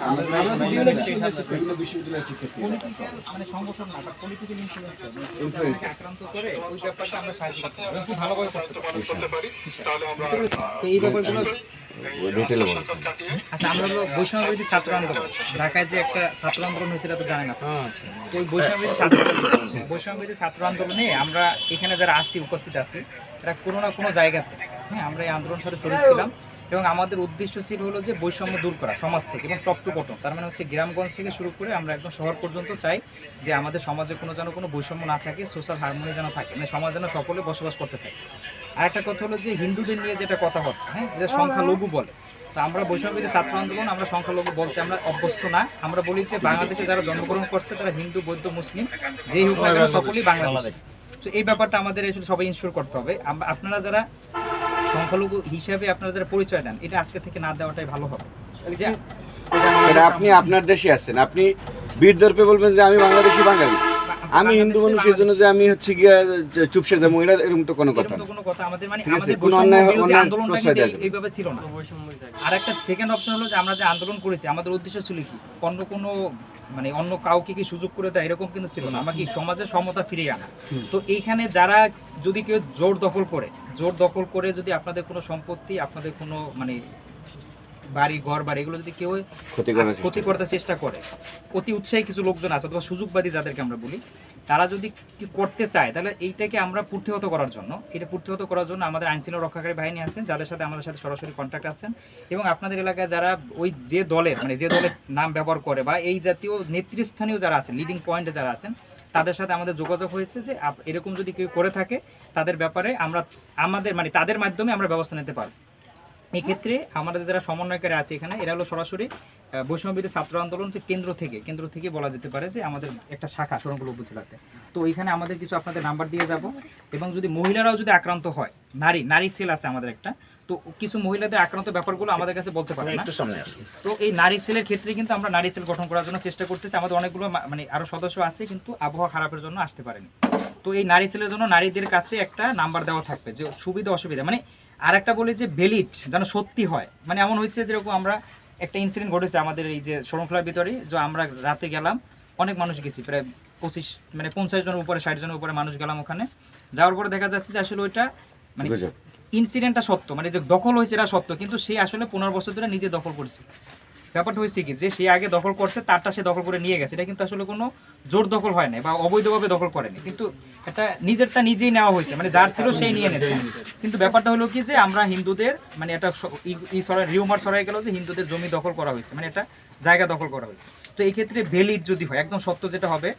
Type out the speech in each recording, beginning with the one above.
আমরা বিভিন্ন বিশ্ববিদ্যালয়ের শিক্ষার্থী মানে সংগঠন না পলিটিক্যাল ইনফ্লুয়েন্স আক্রান্ত করে ওই ব্যাপারটা আমরা সাহায্য করতে পারি। এবং খুব ভালোভাবে করতে পারি। আচ্ছা। তো এই ব্যাপারগুলো আচ্ছা আমরা বৈষম্য বিরোধী ছাত্র আন্দোলন। ঢাকায় যে একটা ছাত্র আন্দোলন হয়েছিল তো জানেন ওই বৈষম্য বিরোধী ছাত্র বৈষম্য বিরোধী ছাত্র আন্দোলনে আমরা এখানে যারা আসছি উপস্থিত আছি এরা কোনো না কোনো জায়গাতে। হ্যাঁ আমরা এই আন্দোলনের সাথে শরীর এবং আমাদের উদ্দেশ্য ছিল হলো যে বৈষম্য দূর করা সমাজ থেকে এবং টপ টু বটম। তার মানে হচ্ছে গ্রামগঞ্জ থেকে শুরু করে আমরা একদম শহর পর্যন্ত চাই যে আমাদের সমাজে কোনো যেন কোনো বৈষম্য না থাকে সোশ্যাল হারমোনি যেন থাকে মানে সমাজ যেন সকলে বসবাস করতে থাকে আর একটা কথা হলো যে হিন্দুদের নিয়ে যেটা কথা হচ্ছে হ্যাঁ যে সংখ্যালঘু বলে, তো আমরা বৈষম্যবিধি ছাত্র আন্দোলন আমরা সংখ্যালঘু বলতে আমরা অভ্যস্ত না। আমরা বলি যে বাংলাদেশে যারা জন্মগ্রহণ করছে তারা হিন্দু, বৌদ্ধ, মুসলিম, যেই হোক সকলেই বাংলাদেশ। তো এই ব্যাপারটা আমাদের আসলে সবাই ইনশিওর করতে হবে। আপনারা যারা সংখ্যালঘু হিসাবে আপনারা যারা পরিচয় দেন, এটা আজকে থেকে না দেওয়াটাই ভালো হবে। আপনি আপনার দেশে আছেন। আপনি বীর দর্পে বলবেন যে আমি বাংলাদেশি বাঙালি। আমি হিন্দু মানুষ এই জন্য যে আমি হচ্ছে গিয়ে চুপসে যাব এটা এরকম তো কোনো কথা কোনো কথা। আমাদের মানে ঠিক আছে, আমাদের কোনো অন্যায়- অন্যায় আন্দোলনটা প্রশ্রয় কিন্তু দেওয়া এই- যাবে না। এইভাবে ছিল না আর একটা সেকেন্ড অপশন হলো যে আমরা যে আন্দোলন করেছি আমাদের উদ্দেশ্য ছিল কি? অন্য কোনো মানে অন্য কাউকে কি সুযোগ করে দেয় এরকম কিন্তু ছিল না। আমরা কি সমাজের সমতা ফিরিয়ে আনা? তো এইখানে যারা যদি কেউ জোর দখল করে জোর দখল করে যদি আপনাদের কোনো সম্পত্তি আপনাদের কোনো মানে বাড়ি ঘর বাড়ি এগুলো যদি কেউ ক্ষতি করার চেষ্টা করতে চেষ্টা করে অতি উৎসাহী কিছু লোকজন আছে অথবা সুযোগবাদী যাদেরকে আমরা বলি তারা যদি করতে চায় তাহলে এইটাকে আমরা প্রতিহত করার জন্য এটা প্রতিহত করার জন্য আমাদের আইনশৃঙ্খলা রক্ষাকারী বাহিনী আছেন যাদের সাথে আমাদের সাথে সরাসরি কন্ট্যাক্ট আছেন এবং আপনাদের এলাকায় যারা ওই যে দলের মানে যে দলের নাম ব্যবহার করে বা এই জাতীয় নেতৃস্থানীয় যারা আছেন লিডিং পয়েন্টে যারা আছেন তাদের সাথে আমাদের যোগাযোগ হয়েছে যে এরকম যদি কেউ করে থাকে তাদের ব্যাপারে আমরা আমাদের মানে তাদের মাধ্যমে আমরা ব্যবস্থা নিতে পারব। এই ক্ষেত্রে আমাদের যারা সমন্বয়কারী আছে এখানে এরা হলো সরাসরি আহ, বৈষম্যবিরোধী ছাত্র আন্দোলন যে কেন্দ্র থেকে কেন্দ্র থেকে বলা যেতে পারে যে আমাদের একটা শাখা শরণকুল উপজেলাতে। তো ওইখানে আমাদের কিছু আপনাদের নাম্বার দিয়ে যাব। এবং যদি মহিলারাও যদি আক্রান্ত হয় নারী নারী সেল আছে আমাদের একটা তো কিছু মহিলাদের আক্রান্ত ব্যাপারগুলো আমাদের কাছে বলতে পারে না। তো এই নারী সেলের ক্ষেত্রে কিন্তু আমরা নারী সেল গঠন করার জন্য চেষ্টা করতেছি। আমাদের অনেকগুলো মানে আরও সদস্য আছে কিন্তু আবহাওয়া খারাপের জন্য আসতে পারেনি। তো এই নারী সেলের জন্য নারীদের কাছে একটা নাম্বার দেওয়া থাকবে যে সুবিধা অসুবিধা। মানে আর একটা বলি যে বেলিট যেন সত্যি হয়। মানে এমন হয়েছে যেরকম আমরা একটা ইনসিডেন্ট ঘটেছে আমাদের এই যে শরণখোলার ভিতরে যে আমরা রাতে গেলাম অনেক মানুষ গেছি প্রায় পঁচিশ মানে পঞ্চাশ জনের উপরে ষাট জনের উপরে মানুষ গেলাম ওখানে। যাওয়ার পরে দেখা যাচ্ছে যে আসলে ওইটা মানে। ইনসিডেন্টটা সত্য মানে যে দখল হয়েছে এটা সত্য কিন্তু সে আসলে পনেরো বছর ধরে নিজে দখল করছে। ব্যাপারটা হয়েছে কি যে সে আগে দখল করছে তারটা সে দখল করে নিয়ে গেছে। এটা কিন্তু আসলে কোনো জোর দখল হয় না বা অবৈধভাবে দখল করেনি। কিন্তু এটা নিজেরটা নিজেই নেওয়া হয়েছে মানে যার ছিল সেই নিয়ে নিয়েছে। কিন্তু ব্যাপারটা হলো কি যে আমরা হিন্দুদের মানে এটা ই- সরাই রিউমার সরাই গেল যে হিন্দুদের জমি দখল করা হয়েছে মানে এটা জায়গা দখল করা হয়েছে। তো এই ক্ষেত্রে ভ্যালিড যদি হয় একদম সত্য যেটা হবে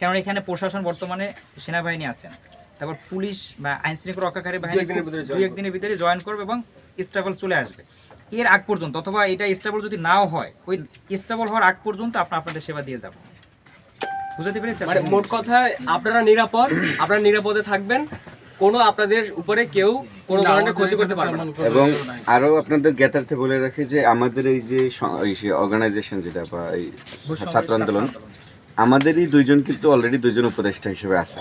কারণ এখানে প্রশাসন বর্তমানে সেনাবাহিনী আছেন তারপর পুলিশ বা আইন শৃঙ্খলা রক্ষাকারী বাহিনী দুই একদিনের ভিতরে জয়েন করবে এবং স্টেবল চলে আসবে। এর আগ পর্যন্ত অথবা এটা স্টেবল যদি নাও হয় ওই স্টেবল হওয়ার আগ পর্যন্ত আমরা আপনাদের সেবা দিয়ে যাব। বুঝতে পেরেছেন? মানে মোট কথায় আপনারা নিরাপদ আপনারা নিরাপদে থাকবেন কোনো আপনাদের উপরে কেউ কোনো ধরনের ক্ষতি করতে পারবে না। এবং আরও আপনাদের জ্ঞাতার্থে বলে রাখি যে আমাদের এই যে অর্গানাইজেশন যেটা বা এই ছাত্র আন্দোলন আমাদেরই দুইজন কিন্তু অলরেডি দুইজন উপদেষ্টা হিসেবে আছে।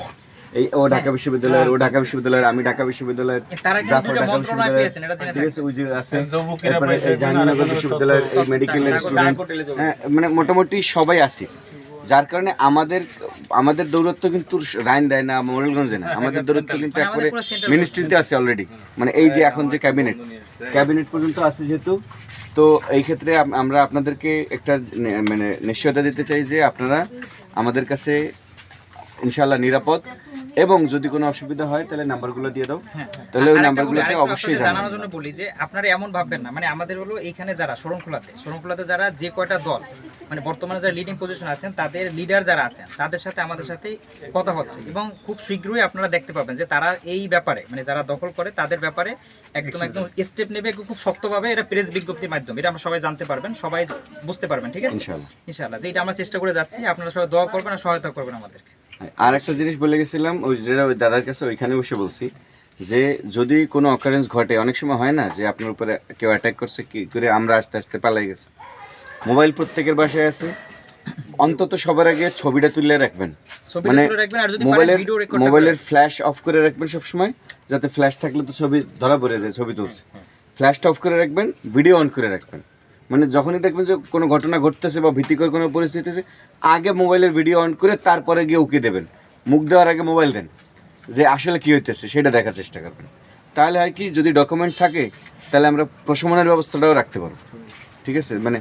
এই ও ঢাকা বিশ্ববিদ্যালয়ের ও ঢাকা বিশ্ববিদ্যালয়ের আমি ঢাকা বিশ্ববিদ্যালয়ের তারা কিন্তু জাফর দুটো ঢাকা মন্ত্রণালয় বিশ্ববিদ্যালয়ের পেয়েছেন এটা জেনে ঠিক আছে ওই যে আছে জাহাঙ্গীরনগর বিশ্ববিদ্যালয়ের এই মেডিকেলের স্টুডেন্ট হ্যাঁ মানে মোটামুটি সবাই আছি। যার কারণে আমাদের আমাদের দৌরত্ব কিন্তু রাইন দেয় না মোরেলগঞ্জে না। আমাদের দৌরত্ব কিন্তু মানে একবারে মিনিস্ট্রিতে আছে অলরেডি মানে এই যে এখন যে ক্যাবিনেট ক্যাবিনেট পর্যন্ত আছে যেহেতু তো এই ক্ষেত্রে আমরা আপনাদেরকে একটা মানে নিশ্চয়তা দিতে চাই যে আপনারা আমাদের কাছে ইনশাল্লাহ নিরাপদ। এবং যদি কোনো অসুবিধা হয় তাহলে নাম্বারগুলো দিয়ে দাও। হ্যাঁ, তাহলে ওই নাম্বারগুলোতে অবশ্যই জানানোর জন্য বলি যে আপনারা এমন ভাববেন না। মানে আমাদের হলো এইখানে যারা শরণখোলাতে শরণখোলাতে যারা যে কয়টা দল মানে বর্তমানে যারা লিডিং পজিশন আছেন তাদের লিডার যারা আছেন তাদের সাথে আমাদের সাথে কথা হচ্ছে। এবং খুব শীঘ্রই আপনারা দেখতে পাবেন যে তারা এই ব্যাপারে মানে যারা দখল করে তাদের ব্যাপারে একদম একদম স্টেপ নেবে খুব শক্তভাবে এটা প্রেস বিজ্ঞপ্তির মাধ্যমে। এটা আমরা সবাই জানতে পারবেন সবাই বুঝতে পারবেন ঠিক আছে? ইনশাআল্লাহ। যে এটা আমরা চেষ্টা করে যাচ্ছি। আপনারা সবাই দোয়া করবেন আর সহায়তা করবেন আমাদেরকে। আর একটা জিনিস বলে গেছিলাম ওই যেটা ওই দাদার কাছে ওইখানে বসে বলছি যে যদি কোনো অকারেন্স ঘটে অনেক সময় হয় না যে আপনার উপরে কেউ অ্যাটাক করছে কি করে আমরা আস্তে আস্তে পালাই গেছি? মোবাইল প্রত্যেকের বাসায় আছে। অন্তত সবার আগে ছবিটা তুলে রাখবেন। মানে মোবাইলের মোবাইলের ফ্ল্যাশ অফ করে রাখবেন সবসময় যাতে ফ্ল্যাশ থাকলে তো ছবি ধরা পড়ে যায় ছবি তুলছে। ফ্ল্যাশটা অফ করে রাখবেন ভিডিও অন করে রাখবেন। মানে যখনই দেখবেন যে কোনো ঘটনা ঘটতেছে বা ভীতিকর কোনো পরিস্থিতি আছে আগে মোবাইলের ভিডিও অন করে তারপরে গিয়ে উকি দেবেন। মুখ দেওয়ার আগে মোবাইল দেন যে আসলে কী হইতেছে সেটা দেখার চেষ্টা করবেন। তাহলে হয় কি যদি ডকুমেন্ট থাকে তাহলে আমরা প্রশমনের ব্যবস্থাটাও রাখতে পারব। ঠিক আছে? মানে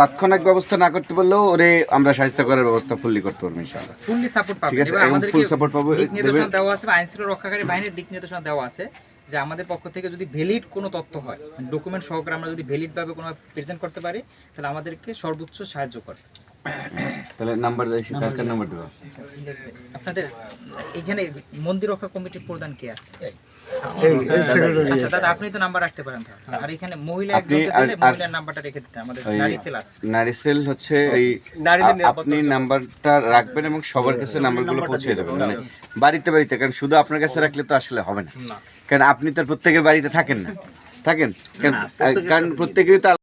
তাৎক্ষণিক ব্যবস্থা না করতে পারলেও ওরে আমরা সাহায্য করার ব্যবস্থা ফুললি করতে পারব ইনশাআল্লাহ। ফুললি সাপোর্ট পাবে। ঠিক আছে, এবং এবং আমাদেরকে পাবো, দিক নির্দেশনা দেওয়া আছে আইন শৃঙ্খলা রক্ষাকারী বাহিনীর দিক নির্দেশনা দেওয়া আছে। যে আমাদের পক্ষ থেকে যদি ভ্যালিড কোনো তথ্য হয় ডকুমেন্ট সহকারে আমরা যদি ভ্যালিডভাবে কোনো প্রেজেন্ট করতে পারি, তাহলে আমাদেরকে সর্বোচ্চ সাহায্য করে। তাহলে নাম্বার কার নাম্বার দেবো। আপনাদের এখানে মন্দির রক্ষা কমিটির প্রধান কে আছে? আচ্ছা আপনি তো নাম্বার রাখতে পারেন আর এখানে মহিলা আপনি একজনকে আর- দিলে আর- মহিলার নাম্বারটা রেখে দিতে আমাদের নারী চেল আছে। নারিসেল হচ্ছে এই নারীদের আ- নিরাপত্তার আপনি নাম্বারটা রাখবেন এবং সবার কাছে নাম্বারগুলো পৌঁছে দেবেন। মানে বাড়িতে বাড়িতে কারণ শুধু আপনার কাছে রাখলে তো আসলে হবে না। কারণ আপনি তো আর প্রত্যেকের বাড়িতে থাকেন না। থাকেন? কারণ কারণ প্রত্যেকেরই তো